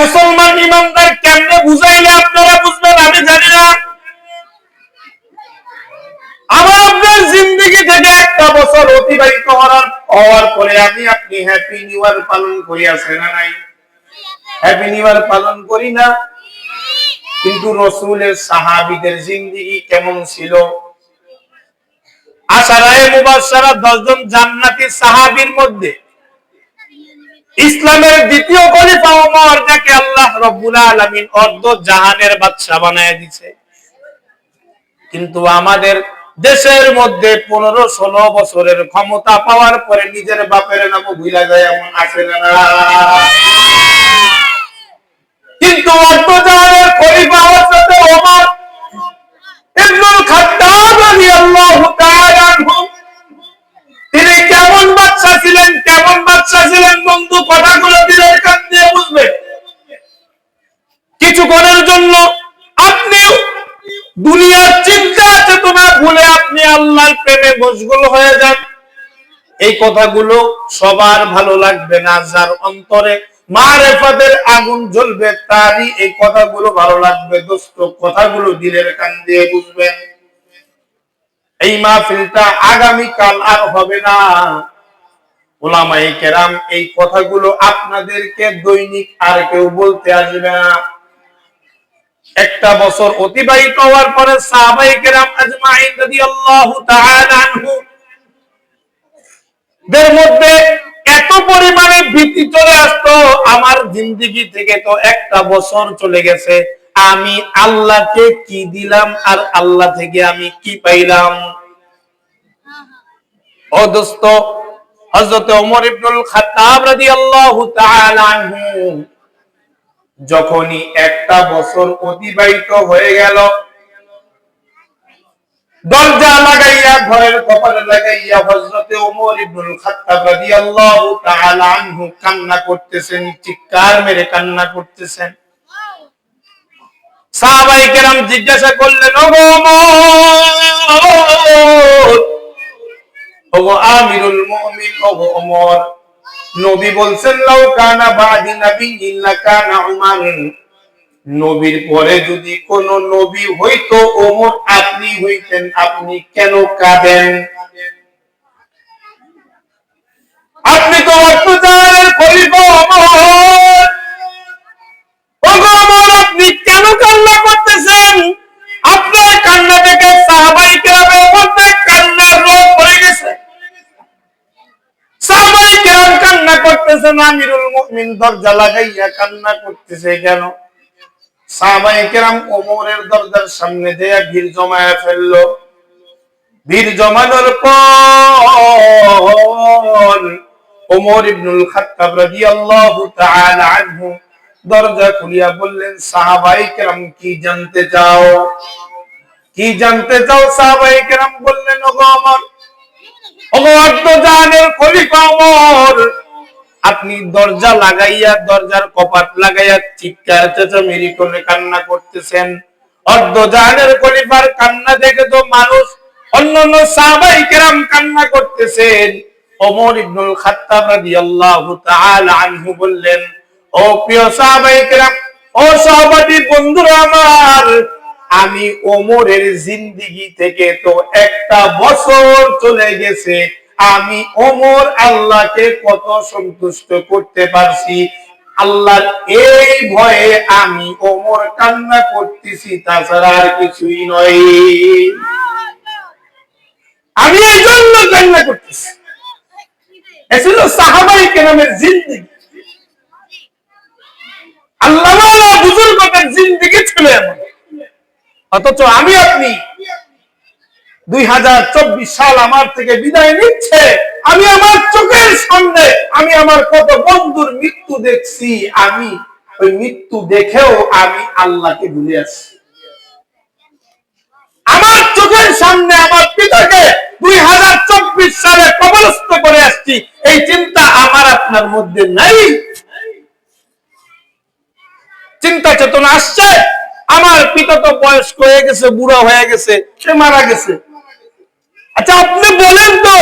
মুসলমান ইমানদার কেমনে বুঝাইলে আপনারা বুঝবেন, আমি জানি না। আমার আপনার জিন্দগি থেকে একটা বছর অতিবাহিত হওয়ার পরে আমি আপনি হ্যাপি নিউ ইয়ার পালন করি, আছে না নাই? হ্যাপি নিউ ইয়ার পালন করি না। কিন্তু রসুলের সাহাবিদের জিন্দগি কেমন ছিল? আশারায়ে মুবাশশারা দশজন জান্নাতি সাহাবীর মধ্যে ইসলামের দ্বিতীয় খলিফা ওমর, যাকে আল্লাহ রব্বুল আলামিন অর্ধ জাহানের বাদশা বানায় দিছে কিন্তু আমাদের দেশের মধ্যে পনেরো ষোলো বছরের ক্ষমতা পাওয়ার পরে নিজের বাপের নাম ভুলা যায়, এমন আছে না? কিন্তু অর্ধ জাহানের খলিফা রাদিয়াল্লাহু প্রেমে হয়ে যান এই কথাগুলো সবার ভালো লাগবে না, যার অন্তরে মারেফাতের আগুন জ্বলবে, তারই এই কথাগুলো ভালো লাগবে। দোস্ত, কথাগুলো দিলের কান দিয়ে বুঝবেন। এই মাহফিলটা আগামী কাল আর হবে না। ওলামাই কেরাম, এই কথাগুলো আপনাদেরকে দৈনিক আর কেউ বলতে আসবে না। একটা বছর অতিবাহিত হওয়ার পরে সাহাবাই কেরাম আজমাইন রাদিয়াল্লাহু তাআলা আনহু দের মধ্যে এত পরিমাণে ভীতি চলে আসতো, আমার জিন্দিগি থেকে তো একটা বছর চলে গেছে, আমি আল্লাহকে কি দিলাম আর আল্লাহ থেকে আমি কি পাইলাম? ও দোস্ত, হযরত ওমর ইবনুল খাত্তাব রাদিয়াল্লাহু তাআলা আনহু যখনই একটা বছর অতিবাহিত হয়ে গেল, দরজা লাগাইয়া, ঘরের কপালে লাগাইয়া হযরতে ওমর ইবনুল খাত্তাব রাদিয়াল্লাহু তাআলা আনহু কান্না করতেছেন, চিৎকার মেরে কান্না করতেছেন। সাহাবায়ে কেরাম জিজ্ঞাসা করলেন, ওগো ওমর, ওগো আমিরুল মুমিন ওগো ওমর নবী বলছেন, লাউ কানা বাদি নবী ইল্লা কানা উমার। নবীর পরে যদি কোন নবী হইতো, ওমর, আপনি হইতেন, আপনি কেন কাঁদেন? আপনি তো অত্যাচারের খলিফা করতেছেন আমিরুল মুমিন দরজা লাগাইয়া কান্না করতেছে কেন? সাহাবাই কেরাম ওমরের দরজার সামনে দিয়ে ভিড় জমায়া ফেলল। ভিড় জমানোর পর ওমর ইবনুল খাত্তাব রাদিয়াল্লাহু তাআলা আনহু দরজা খুলিয়া বললেন সাহাবাই কেরাম, কি জানতে চাও? কি জানতে চাও? সাহাবাই কেরাম বললেন, ওগো আমার, ওগো অর্ধজাহানের খলিফা ওমর আপনি দরজা লাগাইয়া, দরজার কপাট লাগাইয়া চিৎকার চেঁচামেচি করে কান্না করতেছেন। অর্ধজাহানের কান্না দেখে তো মানুষ অন্যান্য সাহাবাই কেরাম কান্না করতেছেন। ওমর ইবনুল খাত্তাব রাদিয়াল্লাহু তাআলা আনহু বললেন, ও প্রিয় সাহাবাই কেরাম, ও বন্ধুরা আমার, আমি ওমরের জিন্দিগি থেকে তো একটা বছর চলে গেছে আমি ওমর আল্লাহকে কত সন্তুষ্ট করতে পারছি? আল্লাহর এই ভয়ে আমি ওমর কান্না করতেছি, তাছাড়া আর কিছুই নয়। আমি এই জন্য কান্না করতেছি। এ ছিল সাহাবাই কেরামের জিন্দিগি। আল্লাহ বুজুর্গদের জিন্দিগি ছিল অথচ আমি আপনি দুই হাজার চব্বিশ সাল আমার থেকে বিদায় নিচ্ছে। আমি আমার চোখের সামনে, আমি আমার কত বন্ধুর মৃত্যু দেখছি, আমি, ওই মৃত্যু দেখেও আমি আল্লাহকে ভুলে আছি। আমার চোখের সামনে আমার পিতাকে দুই হাজার চব্বিশ সালে কবরস্থ করে আসছি, এই চিন্তা আমার আপনার মধ্যে নাই। চিন্তা চেতনা আসছে, আমার পিতা তো বয়স্ক হয়ে গেছে, বুড়া হয়ে গেছে, সে মারা গেছে। আচ্ছা আপনি বলেন তো,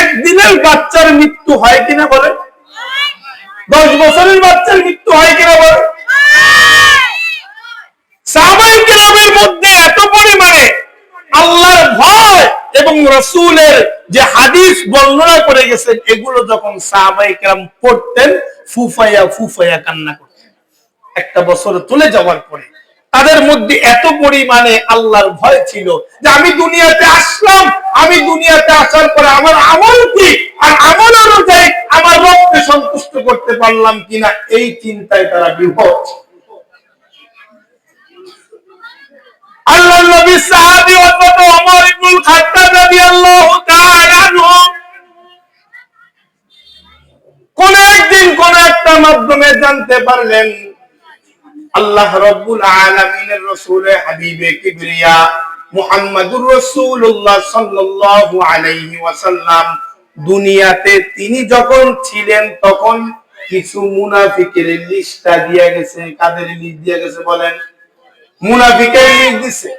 একদিনের বাচ্চার মৃত্যু হয় কিনা বলে দশ বছরের বাচ্চার মৃত্যু হয় কিনা বলে গ্রামের মধ্যে এত পরিমাণে আল্লাহর ভয় এবং রসুলের যে হাদিস বর্ণনা করে গেছেন, এগুলো যখন সাহাবাই কেরাম পড়তেন ফুফাইয়া ফুফাইয়া কান্না করতেন। একটা বছর তুলে যাওয়ার পরে তাদের মধ্যে এত পরিমাণে আল্লাহর ভয় ছিল যে আমি দুনিয়াতে আসলাম, আমি দুনিয়াতে আসার পরে আমার আমল কি? আর আমল অনুযায়ী আমার রবকে সন্তুষ্ট করতে পারলাম কিনা? এই চিন্তায় তারা বিভোর। আল্লাহ নবী সাহাবী হযরত ওমর ইবনুল খাত্তাব রাদিয়াল্লাহু তাআলা কোন একদিন কোন একটা মাধ্যমে জানতে পারলেন আল্লাহ রাব্বুল আলামিনের রাসূলে হাবিবে কিবরিয়া মুহাম্মাদুর রাসূলুল্লাহ সাল্লাল্লাহু আলাইহি ওয়াসাল্লাম দুনিয়াতে তিনি যখন ছিলেন তখন কিছু মুনাফিকের লিস্টটা দিয়ে গেছে, কাদের লিস্ট দিয়ে গেছে বলেন? মুনাফিকের লিস্ট দিছে।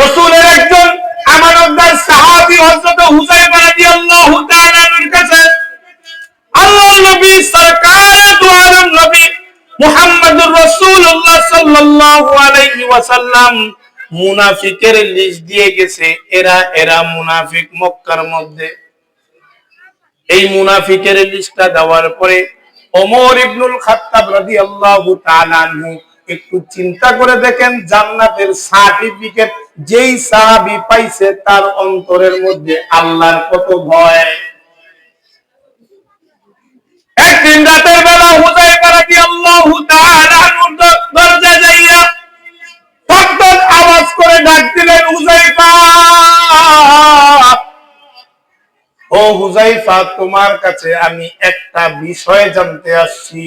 রসুলের একজন আমানতদার সাহাবী হযরত হুযায়ফা রাদিয়াল্লাহু তাআলা এর কাছে আল্লাহ নবী সরকার দুয়ার নবী। মুহাম্মদুর রাসূলুল্লাহ সাল্লাল্লাহু আলাইহি ওয়াসাল্লাম মুনাফিকের লিস্ট দিয়ে গেছে, এরা এরা মুনাফিক মক্কার মধ্যে। এই মুনাফিকের লিস্টটা দেওয়ার পরে ওমর ইবনুল খাত্তাব রাদিয়াল্লাহু তাআলা আনহু একটু চিন্তা করে দেখেন, জান্নাতের সার্টিফিকেট যেই সাহাবী পাইছে তার অন্তরের মধ্যে আল্লাহর কত ভয়। একদিন রাতের হুজাইফা, তোমার কাছে আমি একটা বিষয় জানতে আসছি।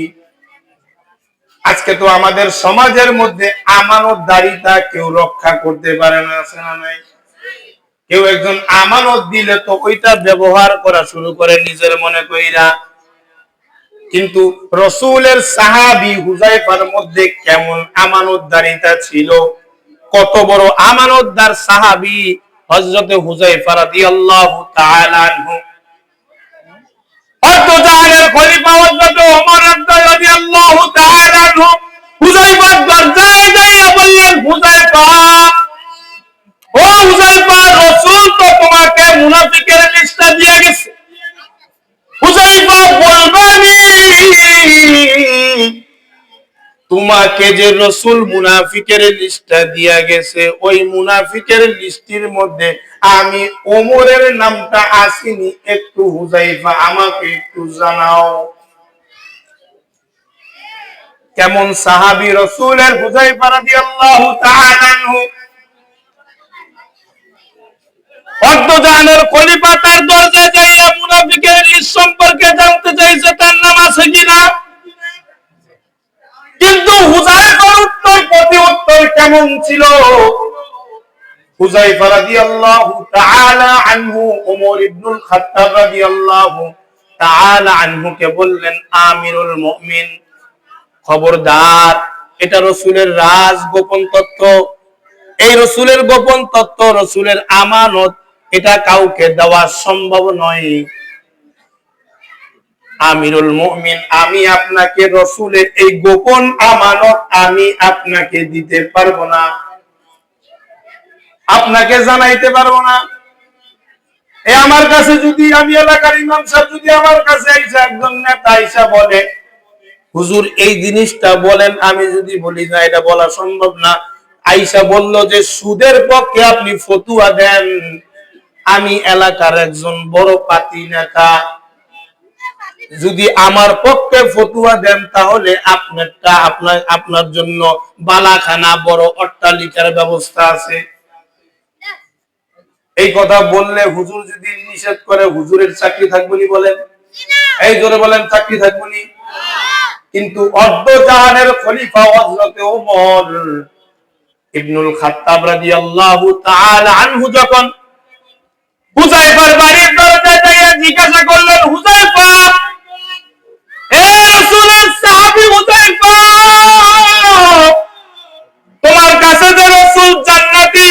আজকে তো আমাদের সমাজের মধ্যে আমানত দারিতা কেউ রক্ষা করতে পারে না, আছে না নাই? কেউ একজন আমানত দিলে তো ওইটা ব্যবহার করা শুরু করে নিজের মনে কইরা। কিন্তু রসুলের সাহাবি হুজাইফার মধ্যে কেমন আমানতদারিতা ছিল? কত বড় আমানতদার সাহাবি হযরতে হুজাইফা রাদিয়াল্লাহু তাআলা আনহু। অর্থ জাহানের খলিফা হযরত ওমর রাদিয়াল্লাহু তাআলা আনহু। হুজাইফার দরজায় যাইয়া বললেন হুজাইফা ও হুজাইফা রাসূল তো তোমাকে মুনাফিকের লিস্টটা দিয়ে গেছে হুজাইফা বলবানি তোমাকে যে রসুল মুনাফিকের লিস্টটা দিয়া গেছে, ওই মুনাফিকের লিস্টির মধ্যে আমি ওমরের নামটা আসিনি, একটু হুজাইফা আমাকে একটু জানাও। কেমন সাহাবি রসুলের হুজাইফা তাআলা আনহু? অর্ধজাহানের খলিফা তার দরজায় যাইয়া মুনাফিকের লিস্ট সম্পর্কে জানতে চাইছে, তার নাম আছে কিনা? কিন্তু হুজাইফার উত্তর, প্রতি উত্তর কেমন ছিল? হুজাইফা রাদিয়াল্লাহু তাআলা আনহু ইবনুল খাত্তাব রাদিয়াল্লাহু তাআলা আনহুকে বললেন, আমিরুল মুমিন, খবরদার, এটা রসুলের রাজ গোপন তথ্য এই রসুলের গোপন তত্ত্ব, রসুলের আমানত, এটা কাউকে দেওয়া সম্ভব নয়। আমিরুল মুমিন, আমি আপনাকে রসুলের এই গোপন আমানত আমি আপনাকে দিতে পারব না। আপনাকে জানাইতে পারব না। এ আমার কাছে যদি, আমি এলাকার ইমাম সাহেব যদি আমার কাছে একজন নেতা আইসা বলে, হুজুর, এই জিনিসটা বলেন, আমি যদি বলি না, এটা বলা সম্ভব না। আইসা বলল যে, সুদের পক্ষে আপনি ফতুয়া দেন। আমি এলাকার একজন বড় পাতি নেতা। যদি আমার পক্ষে ফতুয়া দেন, তাহলে আপনারটা আপনার আপনার জন্য বালাখানা বড় অট্টালিকার ব্যবস্থা আছে। এই কথা বললে হুজুর যদি নিষেধ করে, হুজুরের চাকরি থাকবনি বলেন? এই জোরে বলেন, চাকরি থাকবনি? কিন্তু অর্ধ জাহানের খলিফা হযরতে ওমর ইবনুল খাত্তাব রাদিয়াল্লাহু তাআলা আনহু যখন হুজাইফার বাড়ির দরজায় জিজ্ঞাসা করলেন, হুজাইফা তোমার কাছে যে রাসূল জান্নাতি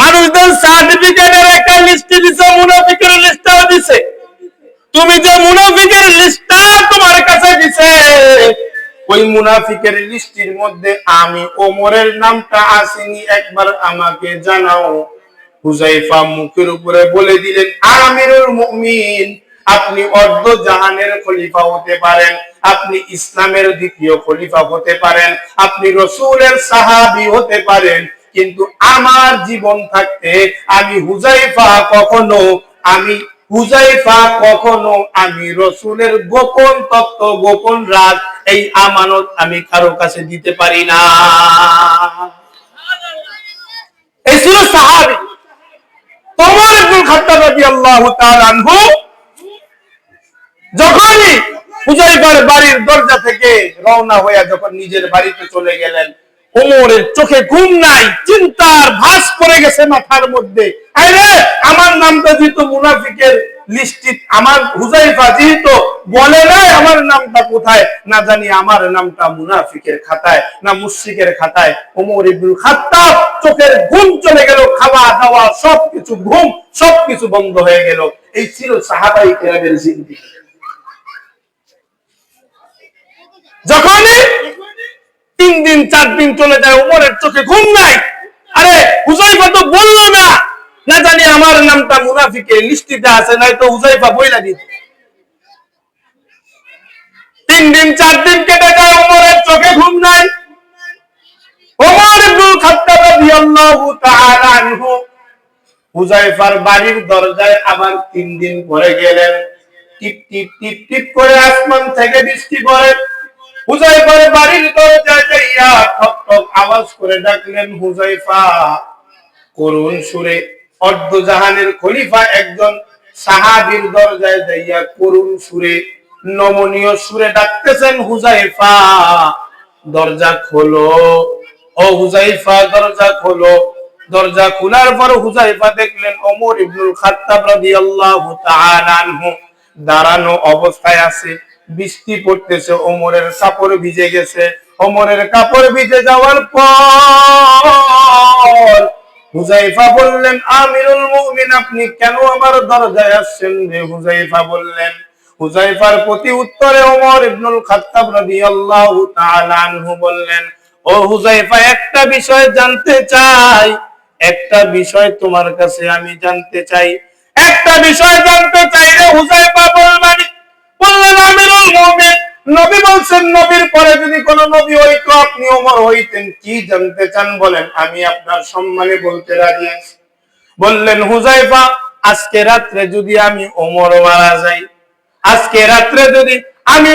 মানুষদের সার্টিফিকেটের একটা লিস্ট দিছে, মুনাফিকের লিস্টটাও দিছে। তুমি যে মুনাফিকের লিস্টটা তোমার কাছে দিছে, ওই মুনাফিকের লিস্টের মধ্যে আমি ওমরের নামটা আসেনি, একবার আমাকে জানাও। হুজাইফা মুখের উপরে বলে দিলেন, আমিরুল মুমিন আপনি অর্ধ জাহানের খলিফা হতে পারেন, আপনি ইসলামের দ্বিতীয় খলিফা হতে পারেন, আপনি রসুলের সাহাবি হতে পারেন, কিন্তু আমার জীবন থাকতে আমি হুজাইফা কখনো, আমি হুজাইফা কখনো, আমি রসুলের গোপন তত্ত্ব, গোপন রাজ এই আমানত আমি কারও কাছে দিতে পারি না। এই ছিল সাহাবি। তোমার ইবনুল খাত্তাব রাদিয়াল্লাহু তাআলা আনহু যখনই হুজাইফার বাড়ির দরজা থেকে রওনা হয়ে যখন নিজের বাড়িতে চলে গেলেন, ওমরের চোখে ঘুম নাই, চিন্তার ভাস পড়ে গেছে মাথার মধ্যে। আরে আমার নামটা যেহেতু মুনাফিকের লিস্টিত আমার হুজাইফা যেহেতু বলে নাই আমার নামটা কোথায়, না জানি আমার নামটা মুনাফিকের খাতায়, না মুশরিকের খাতায়। ওমর ইবনুল খাত্তাব চোখের ঘুম চলে গেল, খাওয়া দাওয়া সবকিছু ঘুম, সবকিছু বন্ধ হয়ে গেল। এই ছিল সাহাবাই কেরামের জিন্দিগি। যখনই তিন দিন, চার দিন চলে যায় উমরের চোখে ঘুম নাই। আরে, হুজাইফা তো বলল না। না জানি আমার নামটা মুনাফিকে লিস্টিতে আছে, নাই তো হুজাইফা বইলা দিত তিন দিন, চার দিন কেটে যায় উমরের চোখে ঘুম নাই। খাত্তাব রাদিয়াল্লাহু তাআলা আনহু হুজাইফার বাড়ির দরজায় আবার তিন দিন পরে গেলেন। টিপ টিপ টিপ টিপ করে আসমান থেকে বৃষ্টি পড়ে। হুজাইফার বাড়ির দরজায় যাইয়া ঠক ঠক আওয়াজ করে ডাকলেন, হুজাইফা, করুণ সুরে অর্ধ জাহানের খলিফা একজন দরজায় যাইয়া করুণ সুরে, নমনীয় সুরে ডাকতেছেন, হুজাইফা, দরজা খোলো। ও হুজাইফা, দরজা খোলো। দরজা খোলার পর হুজাইফা দেখলেন ওমর ইবনুল খাত্তাব রাদিয়াল্লাহু তাআলা আনহু দাঁড়ানো অবস্থায় আছে। বৃষ্টি পড়তেছে, ওমরের কাপড় ভিজে গেছে। ওমরের কাপড় ভিজে যাওয়ার পর হুজাইফা বললেন, আমিরুল মুমিন, আপনি কেন আমার দরজায় আসছেন রে? হুজাইফা বললেন, হুজাইফার প্রতি উত্তরে ওমর ইবনুল খাত্তাব রাদিয়াল্লাহু তাআলা আনহু বললেন, ও হুজাইফা, একটা বিষয় জানতে চাই, একটা বিষয় তোমার কাছে আমি জানতে চাই। একটা বিষয় জানতে চাই রে হুজাইফা বলবানি বললেন নবী বলছেন, নবীর পরে যদি কোন নবী আপনি হইতেন, কি জানতে চান বলেন? আমি আপনার সম্মানে বলতে রাজি আছি। বললেন, হুজাইফা, আজকে রাত্রে যদি আমি ওমর মারা যাই, আজকে রাত্রে যদি আমি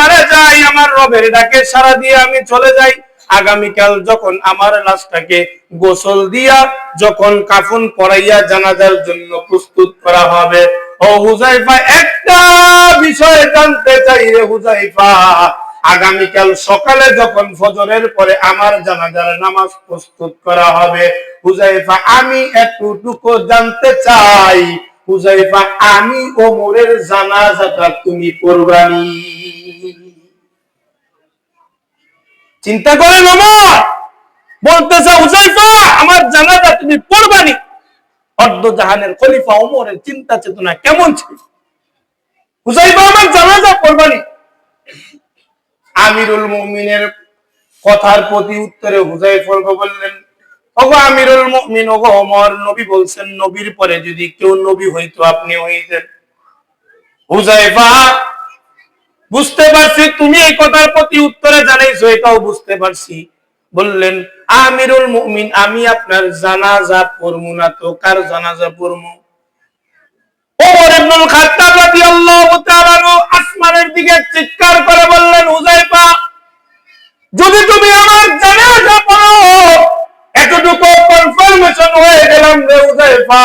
মারা যাই, আমার রবের ডাকে সারা দিয়ে আমি চলে যাই, আগামীকাল যখন আমার লাশটাকে গোসল দিয়া, যখন কাফন পরাইয়া জানাজার জন্য প্রস্তুত করা হবে ও হুজাইফা, একটা বিষয় জানতে চাই রে হুজাইফা। আগামীকাল সকালে যখন ফজরের পরে আমার জানাজার নামাজ প্রস্তুত করা হবে, হুজাইফা, আমি এতটুকু জানতে চাই। হুজাইফা, আমি ওমরের জানাজাটা তুমি পড়বানি চিন্তা করেন ওমর বলতেছে হুজাইফা, আমার জানাজা তুমি পড়বানি অর্ধ জাহানের খলিফা ওমরের চিন্তা চেতনা কেমন ছিল? আমার জানাজা পড়বানি আমিরুল মুমিনের কথার প্রতি উত্তরে বললেন, ওগো আমিরুল মুমিন, ওগো ওমর, নবী বলছেন, নবীর পরে যদি কেউ নবী হইতো, আপনি হইতেন। হুজাইফা বুঝতে পারছি, তুমি এই কথার প্রতি উত্তরে জানাইছো, এটাও বুঝতে পারছি। বললেন আমিরুল মুমিন, আমি আপনার জানাজা পড়মু না তো, কার জানাজা পড়মু দিকে চিৎকার করে বললেন তুমি আমার জানাজা এতটুকু কনফার্মেশন হয়ে গেলাম রে হুজাইফা